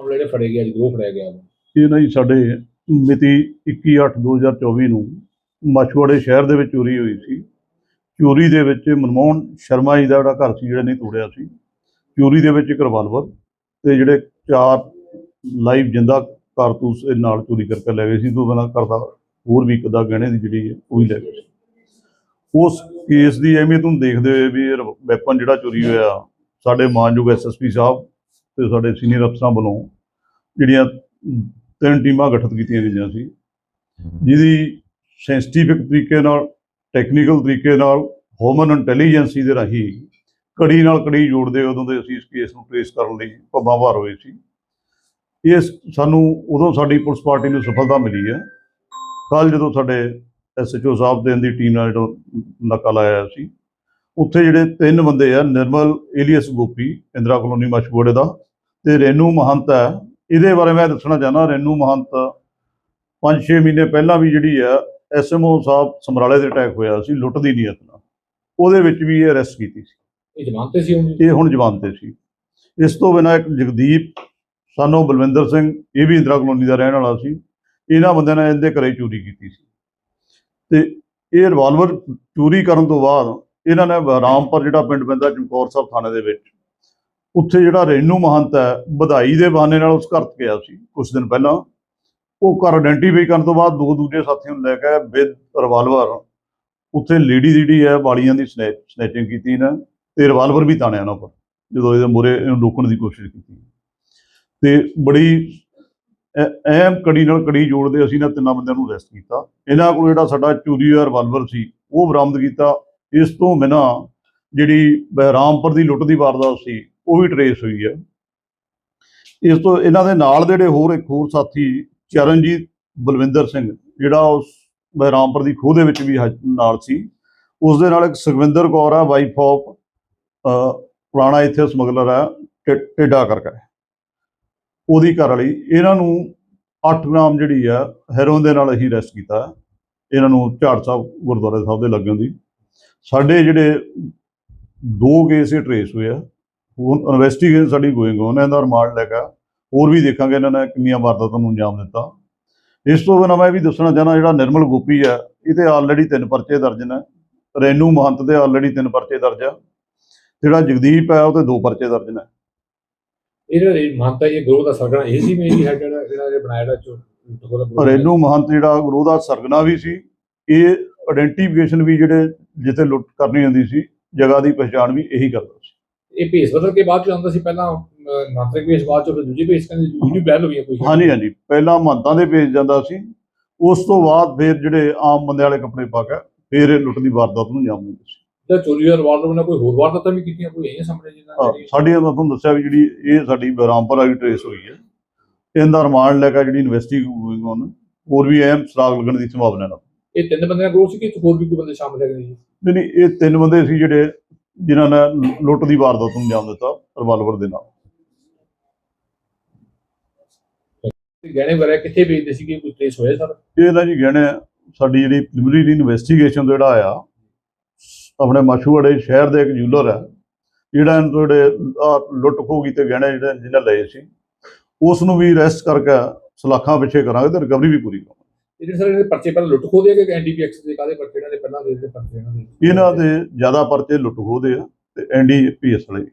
ਮਾਮਲੇ ਜਿਹੜੇ ਫੜੇ ਗਿਆ ਗਰੋਹ ਫੜਿਆ ਗਿਆ ਵਾ। ਇਹ ਨਾ ਜੀ ਸਾਡੇ ਮਿਤੀ 21/8/2024 ਨੂੰ ਮਾਛੂਵਾੜੇ ਸ਼ਹਿਰ ਦੇ ਵਿੱਚ ਚੋਰੀ ਹੋਈ ਸੀ। ਚੋਰੀ ਦੇ ਵਿੱਚ ਮਨਮੋਹਨ ਸ਼ਰਮਾ ਜੀ ਦਾ ਜਿਹੜਾ ਘਰ ਸੀ, ਜਿਹੜਾ ਨਹੀਂ ਤੋੜਿਆ ਸੀ। ਚੋਰੀ ਦੇ ਵਿੱਚ ਇੱਕ ਰਿਵਾਲਵਰ ਤੇ ਜਿਹੜੇ ਚਾਰ ਲਾਈਵ ਜਿੰਦਾ ਕਾਰਤੂਸ ਇਹ ਨਾਲ ਚੋਰੀ ਕਰਕੇ ਲੈ ਗਏ ਸੀ। ਤੋਂ ਬਿਨਾਂ ਕਰਦਾ ਹੋਰ ਵੀ ਇੱਕ ਦਾ ਗਹਿਣੇ ਦੀ ਜਿਹੜੀ ਹੈ, ਉਹ ਵੀ ਲੈ ਗਏ ਸੀ। ਉਸ ਕੇਸ ਦੀ ਅਹਿਮੀਅਤ ਨੂੰ ਦੇਖਦੇ ਹੋਏ ਵੀ ਇਹ ਵੈਪਨ ਜਿਹੜਾ ਚੋਰੀ ਹੋਇਆ, ਸਾਡੇ ਮਾਨਯੋਗ ਐਸਐਸਪੀ ਸਾਹਿਬ ਤੇ ਸਾਡੇ ਸੀਨੀਅਰ ਅਫਸਰਾਂ ਵੱਲੋਂ ਜਿਹੜੀਆਂ ਤਿੰਨ ਟੀਮਾਂ ਗਠਿਤ ਕੀਤੀਆਂ ਗਈਆਂ ਸੀ ਜਿਹਦੀ ਸੈਂਸਿਟਿਵਿਕ ਤਰੀਕੇ ਨਾਲ ਟੈਕਨੀਕਲ ਤਰੀਕੇ ਨਾਲ ਹਿਊਮਨ ਇੰਟੈਲੀਜੈਂਸੀ ਦੇ ਰਾਹੀਂ ਕੜੀ ਨਾਲ ਕੜੀ ਜੋੜਦੇ ਉਦੋਂ ਦੇ ਅਸੀਂ ਇਸ ਕੇਸ ਨੂੰ ਟ੍ਰੇਸ ਕਰਨ ਲਈ ਭੱਬਾਂ ਭਾਰ ਹੋਏ ਸੀ। ਇਹ ਸਾਨੂੰ ਉਦੋਂ ਸਾਡੀ ਪੁਲਿਸ ਪਾਰਟੀ ਨੂੰ ਸਫਲਤਾ ਮਿਲੀ ਹੈ। ਕੱਲ ਜਦੋਂ ਸਾਡੇ ਐਸਐਚਓ ਸਾਹਿਬ ਦੇ ਦੀ ਟੀਮ ਨਾਲ ਜਿਹੜਾ ਨਾਕਾ ਲਾਇਆ ਸੀ ਉੱਥੇ ਜਿਹੜੇ ਤਿੰਨ ਬੰਦੇ ਆ ਨਿਰਮਲ ਏਲੀਅਸ ਗੋਪੀ ਇੰਦਰਾ ਕਲੋਨੀ ਮਸ਼ਗੋੜੇ ਦਾ ਤੇ ਰੇਨੂ ਮਹੰਤ ਹੈ। ਇਹਦੇ ਬਾਰੇ ਮੈਂ ਦੱਸਣਾ ਚਾਹੁੰਦਾ ਰੇਨੂ ਮਹੰਤ 5-6 ਮਹੀਨੇ ਪਹਿਲਾਂ ਵੀ ਜਿਹੜੀ ਆ ਐਸਐਮਓ ਸਾਹਿਬ ਸਮਰਾਲੇ ਦੇ ਅਟੈਕ ਹੋਇਆ ਸੀ ਲੁੱਟ ਦੀ ਨੀਅਤ ਨਾਲ ਉਹਦੇ ਵਿੱਚ ਵੀ ਇਹ ਅਰੈਸਟ ਕੀਤੀ ਸੀ। ਇਹ ਜ਼ਮਾਨਤ ਤੇ ਸੀ ਇਹ ਹੁਣ ਜਵਾਨ ਤੇ ਸੀ। ਇਸ ਤੋਂ ਬਿਨਾਂ ਇੱਕ ਜਗਦੀਪ ਸਾਨੂੰ ਬਲਵਿੰਦਰ ਸਿੰਘ ਇਹ ਵੀ ਇੰਦਰਾ ਕਲੋਨੀ ਦਾ ਰਹਿਣ ਵਾਲਾ ਸੀ। ਇਹਨਾਂ ਬੰਦਿਆਂ ਨੇ ਇਹਦੇ ਘਰੇ ਚੋਰੀ ਕੀਤੀ ਸੀ। ਤੇ ਇਹ ਰਿਵਾਲਵਰ ਚੋਰੀ ਕਰਨ ਤੋਂ ਬਾਅਦ ਇਹਨਾਂ ਨੇ ਰਾਮਪੁਰ ਜਿਹੜਾ ਪਿੰਡ ਪੈਂਦਾ ਚਮਕੌਰ ਸਾਹਿਬ ਥਾਣੇ ਦੇ ਵਿੱਚ ਉੱਥੇ ਜਿਹੜਾ ਰੇਨੂ ਮਹੰਤ ਹੈ, ਵਧਾਈ ਦੇ ਬਹਾਨੇ ਨਾਲ ਉਸ ਘਰ 'ਚ ਗਿਆ ਸੀ ਕੁਝ ਦਿਨ ਪਹਿਲਾਂ। ਉਹ ਘਰ ਆਇਡੈਂਟੀਫਾਈ ਕਰਨ ਤੋਂ ਬਾਅਦ ਦੋ ਦੂਜੇ ਸਾਥੀਆਂ ਨੂੰ ਲੈ ਕੇ ਵਿਦ ਰਿਵਾਲਵਰ ਉੱਥੇ ਲੇਡੀ ਜਿਹੜੀ ਹੈ, ਵਾਲੀਆਂ ਦੀ ਸਨੈਚਿੰਗ ਕੀਤੀ ਨਾ ਤੇ ਰਿਵਾਲਵਰ ਵੀ ਤਾਣਿਆ ਉਹਨਾਂ ਪਰ ਜਦੋਂ ਇਹਦੇ ਮੂਹਰੇ ਇਹਨੂੰ ਰੋਕਣ ਦੀ ਕੋਸ਼ਿਸ਼ ਕੀਤੀ। ਤੇ ਬੜੀ ਅਹਿਮ ਕੜੀ ਨਾਲ ਕੜੀ ਜੋੜਦੇ ਅਸੀਂ ਇਹਨਾਂ ਤਿੰਨਾਂ ਬੰਦਿਆਂ ਨੂੰ ਅਰੈਸਟ ਕੀਤਾ। ਇਹਨਾਂ ਕੋਲ ਜਿਹੜਾ ਸਾਡਾ ਚੋਰੀ ਹੋਇਆ ਰਿਵਾਲਵਰ ਸੀ, ਉਹ ਬਰਾਮਦ ਕੀਤਾ। ਇਸ ਤੋਂ ਬਿਨਾਂ ਜਿਹੜੀ ਬਹਿਰਾਮਪੁਰ ਦੀ ਲੁੱਟ ਦੀ ਵਾਰਦਾਤ ਸੀ ਉਹ ਵੀ ਟਰੇਸ ਹੋਈ ਹੈ। ਇਸ ਤੋਂ ਇਹਨਾਂ ਦੇ ਨਾਲ ਜਿਹੜੇ ਹੋਰ ਇੱਕ ਹੋਰ ਸਾਥੀ ਚਰਨਜੀਤ ਬਲਵਿੰਦਰ ਸਿੰਘ, ਜਿਹੜਾ ਉਸ ਬਹਿਰਾਮਪੁਰ ਦੀ ਖੋਹ ਦੇ ਵਿੱਚ ਵੀ ਹਾ- ਨਾਲ ਸੀ, ਉਸ ਦੇ ਨਾਲ ਇੱਕ ਸੁਖਵਿੰਦਰ ਕੌਰ ਆ ਵਾਈਫ ਆਫ ਪੁਰਾਣਾ ਇੱਥੇ ਸਮਗਲਰ ਹੈ ਟੇਡਾ ਟਿੱਡਾ ਕਰਕੇ ਉਹਦੀ ਘਰ ਵਾਲੀ, ਇਹਨਾਂ ਨੂੰ 8 ਗ੍ਰਾਮ ਜਿਹੜੀ ਆ ਹੈਰੋਨ ਦੇ ਨਾਲ ਅਸੀਂ ਅਰੈਸਟ ਕੀਤਾ। ਇਹਨਾਂ ਨੂੰ ਝਾੜ ਸਾਹਿਬ, ਗੁਰਦੁਆਰਾ ਸਾਹਿਬ ਦੇ ਲੱਗਣ ਦੀ। ਸਾਡੇ ਜਿਹੜੇ ਦੋ ਕੇਸ ਇਹ ਟਰੇਸ ਹੋਏ ਆ ਇਨਵੈਸਟੀਗੇਸ਼ਨ ਸਾਡੀ ਗੋਇੰਗ ਉਹਨਾਂ ਦਾ ਰਿਮਾਂਡ ਲੈ ਕੇ ਹੋਰ ਵੀ ਦੇਖਾਂਗੇ ਇਹਨਾਂ ਨੇ ਕਿੰਨੀਆਂ ਵਾਰਦਾਤਾਂ ਨੂੰ ਅੰਜਾਮ ਦਿੱਤਾ। ਇਸ ਤੋਂ ਬਿਨਾਂ ਮੈਂ ਵੀ ਦੱਸਣਾ ਚਾਹਨਾ ਜਿਹੜਾ ਨਿਰਮਲ ਗੋਪੀ ਆ ਇਹ ਤੇ ਆਲਰੇਡੀ ਤਿੰਨ ਪਰਚੇ ਦਰਜ ਨੇ। ਰੈਨੂ ਮਹੰਤ ਦੇ ਆਲਰੇਡੀ ਤਿੰਨ ਪਰਚੇ ਦਰਜ ਆ। ਜਿਹੜਾ ਜਗਦੀਪ ਹੈ ਉਹ ਤੇ ਦੋ ਪਰਚੇ ਦਰਜ ਨੇ। ਇਹ ਜਿਹੜਾ ਮਾਨਤਾ ਇਹ ਗਰੋਹ ਦਾ ਸਰਗਣਾ ਇਹ ਸੀ ਮੇਰੀ ਹੈ ਜਿਹੜਾ ਜਿਹੜਾ ਬਣਾਇਆ ਜਿਹੜਾ ਗਰੋਹ ਰੈਨੂ ਮਹੰਤ ਜਿਹੜਾ ਗੁਰੂ ਦਾ ਸਰਗਨਾ ਵੀ ਸੀ। ਇਹ ਆਇਡੈਂਟੀਫਿਕੇਸ਼ਨ ਵੀ ਜਿਹੜੇ ਜਿੱਥੇ ਲੁੱਟ ਕਰਨੀ ਹੁੰਦੀ ਸੀ ਜਗ੍ਹਾ ਦੀ ਪਛਾਣ ਵੀ ਇਹੀ ਕਰਦਾ। ਇਹ ਭੇਸ ਬਦਲ ਕੇ ਬਾਅਦ ਚ ਆਉਂਦਾ ਸੀ ਪਹਿਲਾਂ ਅਹ, ਮਾਤਰਿਕ ਭੇਸ ਬਾਅਦ ਚ ਫਿਰ ਦੂਜੀ ਭੇਸ ਕਹਿੰਦੇ ਦੂਜੀ ਬਹਿਲ ਹੋਈ ਹੈ ਕੋਈ। ਹਾਂਜੀ ਹਾਂਜੀ। ਪਹਿਲਾਂ ਮਹੰਤਾਂ ਦੇ ਭੇਜ ਜਾਂਦਾ ਸੀ ਉਸ ਤੋਂ ਬਾਅਦ ਫਿਰ ਜਿਹੜੇ ਆਮ ਬੰਦੇ ਵਾਲੇ ਕੱਪੜੇ ਪਾ ਕੇ ਫਿਰ ਇਹ ਲੁੱਟ ਦੀ ਵਾਰਦਾਤ ਨੂੰ ਅੰਜਾਮ ਦਿੰਦੇ ਸੀ। ਜਿਹੜਾ ਚੋਰੀ ਹੋਇਆ ਰਿਵਾਲਵਰ ਨੇ ਕੋਈ ਹੋਰ ਵਾਰਦਾਤਾਂ ਵੀ ਕੀਤੀਆਂ ਕੋਈ ਇਹ ਸਾਹਮਣੇ ਜਿੰਨਾ ਸਾਡੀਆਂ ਤਾਂ ਤੁਹਾਨੂੰ ਦੱਸਿਆ ਵੀ ਜਿਹੜੀ ਇਹ ਸਾਡੀ ਬਰਾਮਪੁਰ ਵਾਲੀ ਟ੍ਰੇਸ ਹੋਈ ਹੈ। ਇਹਦਾ ਰਿਮਾਂਡ ਲੈ ਕੇ ਜਿਹੜੀ ਇਨਵੈਸਟੀਗੇਸ਼ਨ ਹੋਣ ਹੋਰ ਵੀ ਅਹਿਮ ਸਰਾਗ ਲੱਗਣ ਦੀ ਸੰਭਾਵਨਾ ਹੈ ਇਹ ਤਿੰਨ ਬੰਦਿਆਂ ਦਾ ਗਰੋਹ ਸੀ ਕਿ ਹੋਰ ਵੀ ਕੋਈ ਬੰਦੇ ਸ਼ਾਮਲ ਹੈਗੇ ਜੀ? ਨਹੀਂ ਨਹੀਂ ਇਹ ਤਿੰਨ ਬੰਦੇ ਸੀ ਜਿਹੜੇ ਜਿਨ੍ਹਾਂ ਨੇ ਲੁੱਟ ਦੀ ਵਾਰਦਾਤ ਨੂੰ ਅੰਜਾਮ ਦਿੱਤਾ ਰਿਵਾਲਵਰ ਦੇ ਨਾਲ। ਤੇ ਗਹਿਣੇ ਵਗੈਰਾ ਕਿੱਥੇ ਵੇਚਦੇ ਸੀਗੇ? ਕੋਈ ਟ੍ਰੇਸ ਹੋਇਆ ਸਰ? ਇਹ ਨਾ ਜੀ ਗਹਿਣੇ ਸਾਡੀ ਜਿਹੜੀ ਪ੍ਰੀਲਿਮਿਨਰੀ ਇਨਵੈਸਟੀਗੇਸ਼ਨ ਤੋਂ ਜਿਹੜਾ ਆਇਆ ਆਪਣੇ ਮਸ਼ਹੂੜੇ ਸ਼ਹਿਰ ਦੇ ਇੱਕ ਜੂਲਰ ਹੈ ਜਿਹੜਾ ਇਹਨਾਂ ਤੋਂ ਜਿਹੜੇ ਲੁੱਟ ਖੋਹ ਕੀਤੇ ਗਹਿਣੇ ਜਿਹੜੇ ਜਿਹਨੇ ਲਏ ਸੀ ਉਸ ਨੂੰ ਵੀ ਅਰੈਸਟ ਕਰਕੇ ਸਲਾਖਾਂ ਪਿੱਛੇ ਕਰਾਂਗੇ ਤੇ ਰਿਕਵਰੀ ਵੀ ਪੂਰੀ ਕਰਾਂਗੇ। ਇਹ ਜਿਹੜੇ ਸਰ ਇਹਦੇ ਪਰਚੇ ਪਹਿਲਾਂ ਲੁੱਟ ਖੋਹ ਦੇ ਕਿ ਐਨਡੀਪੀਐਕਸ ਦੇ ਕਾਦੇ ਪਰਚੇ? ਇਹਨਾਂ ਦੇ ਪਹਿਲਾਂ ਦੇ ਦੇ ਪਰਚੇ ਇਹਨਾਂ ਦੇ ਇਹਨਾਂ ਦੇ ਜ਼ਿਆਦਾ ਪਰਚੇ ਲੁੱਟ ਖੋਹ ਦੇ ਆ ਤੇ ਐਨਡੀਪੀਐਸ ਵਾਲੇ